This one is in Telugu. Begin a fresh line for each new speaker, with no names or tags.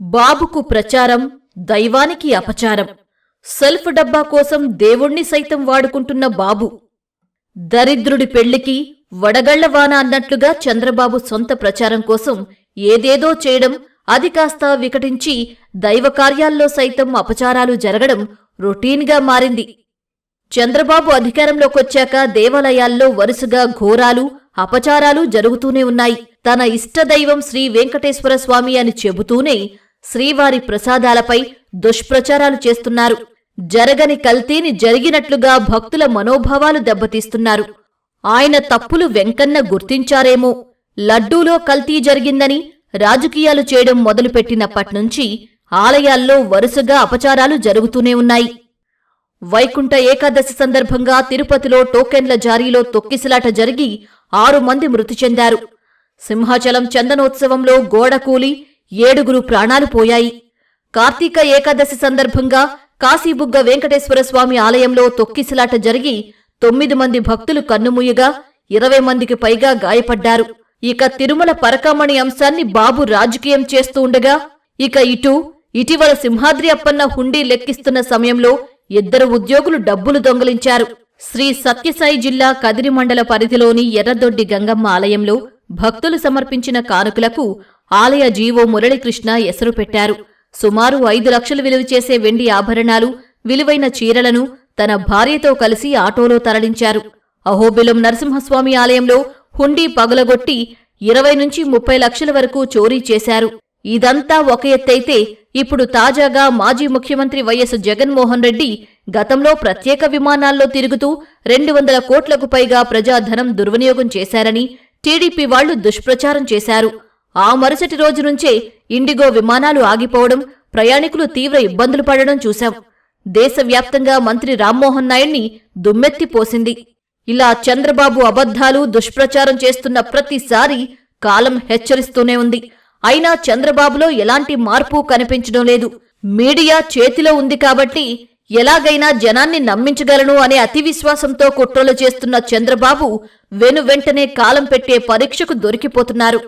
బాబుకు ప్రచారం దైవానికి అపచారం. సెల్ఫ్ డబ్బా కోసం దేవుణ్ణి సైతం వాడుకుంటున్న బాబు. దరిద్రుడి పెళ్ళికి వడగళ్ళవాన అన్నట్లుగా చంద్రబాబు సొంత ప్రచారం కోసం ఏదేదో చేయడం అది కాస్త వికటించి దైవకార్యాల్లో సైతం అపచారాలు జరగడం రొటీన్గా మారింది. చంద్రబాబు అధికారంలోకొచ్చాక దేవాలయాల్లో వరుసగా ఘోరాలు అపచారాలు జరుగుతూనే ఉన్నాయి. తన ఇష్టదైవం శ్రీ వెంకటేశ్వర స్వామి అని చెబుతూనే శ్రీవారి ప్రసాదాలపై దుష్ప్రచారాలు చేస్తున్నారు. జరగని కల్తీని జరిగినట్లుగా భక్తుల మనోభావాలు దెబ్బతీస్తున్నారు. ఆయన తప్పులు వెంకన్న గుర్తించారేమో. లడ్డూలో కల్తీ జరిగిందని రాజకీయాలు చేయడం మొదలుపెట్టినప్పట్నుంచి ఆలయాల్లో వరుసగా అపచారాలు జరుగుతూనే ఉన్నాయి. వైకుంఠ ఏకాదశి సందర్భంగా తిరుపతిలో టోకెన్ల జారీలో తొక్కిసలాట జరిగి ఆరు మంది మృతి చెందారు. సింహాచలం చందనోత్సవంలో గోడ కూలి ఏడుగురు ప్రాణాలు పోయాయి. కార్తీక ఏకాదశి సందర్భంగా కాశీబుగ్గ వెంకటేశ్వర స్వామి ఆలయంలో తొక్కిసలాట జరిగి తొమ్మిది మంది భక్తులు కన్నుమూయగా ఇరవై మందికి పైగా గాయపడ్డారు. ఇక తిరుమల పరకామణి అంశాన్ని బాబు రాజకీయం చేస్తూ ఉండగా ఇక ఇటు ఇటీవల సింహాద్రి అప్పన్న హుండీ లెక్కిస్తున్న సమయంలో ఇద్దరు ఉద్యోగులు డబ్బులు దొంగలించారు. శ్రీ సత్యసాయి జిల్లా కదిరి మండల పరిధిలోని ఎర్రదొడ్డి గంగమ్మ ఆలయంలో భక్తులు సమర్పించిన కానుకలకు ఆలయ జీవో మురళీకృష్ణ ఎసరు పెట్టారు. సుమారు ఐదు లక్షలు విలువ చేసే వెండి ఆభరణాలు విలువైన చీరలను తన భార్యతో కలిసి ఆటోలో తరలించారు. అహోబిలం నరసింహస్వామి ఆలయంలో హుండీ పగలగొట్టి ఇరవై నుంచి ముప్పై లక్షల వరకు చోరీ చేశారు. ఇదంతా ఒక ఎత్తైతే ఇప్పుడు తాజాగా మాజీ ముఖ్యమంత్రి వైఎస్ జగన్మోహన్ రెడ్డి గతంలో ప్రత్యేక విమానాల్లో తిరుగుతూ రెండు వందల కోట్లకు పైగా ప్రజాధనం దుర్వినియోగం చేశారని టీడీపీ వాళ్ళు దుష్ప్రచారం చేశారు. ఆ మరుసటి రోజు నుంచే ఇండిగో విమానాలు ఆగిపోవడం ప్రయాణికులు తీవ్ర ఇబ్బందులు పడడం చూశాం. దేశవ్యాప్తంగా మంత్రి రామ్మోహన్ నాయుడిని దుమ్మెత్తిపోసింది ఇలా చంద్రబాబు అబద్ధాలు దుష్ప్రచారం చేస్తున్న ప్రతిసారి కాలం హెచ్చరిస్తూనే ఉంది. అయినా చంద్రబాబులో ఎలాంటి మార్పు కనిపించడం లేదు. మీడియా చేతిలో ఉంది కాబట్టి ఎలాగైనా జనాన్ని నమ్మించగలను అనే అతి విశ్వాసంతో కుట్రలు చేస్తున్న చంద్రబాబు వెను వెంటనే కాలం పెట్టే పరీక్షకు దొరికిపోతున్నారు.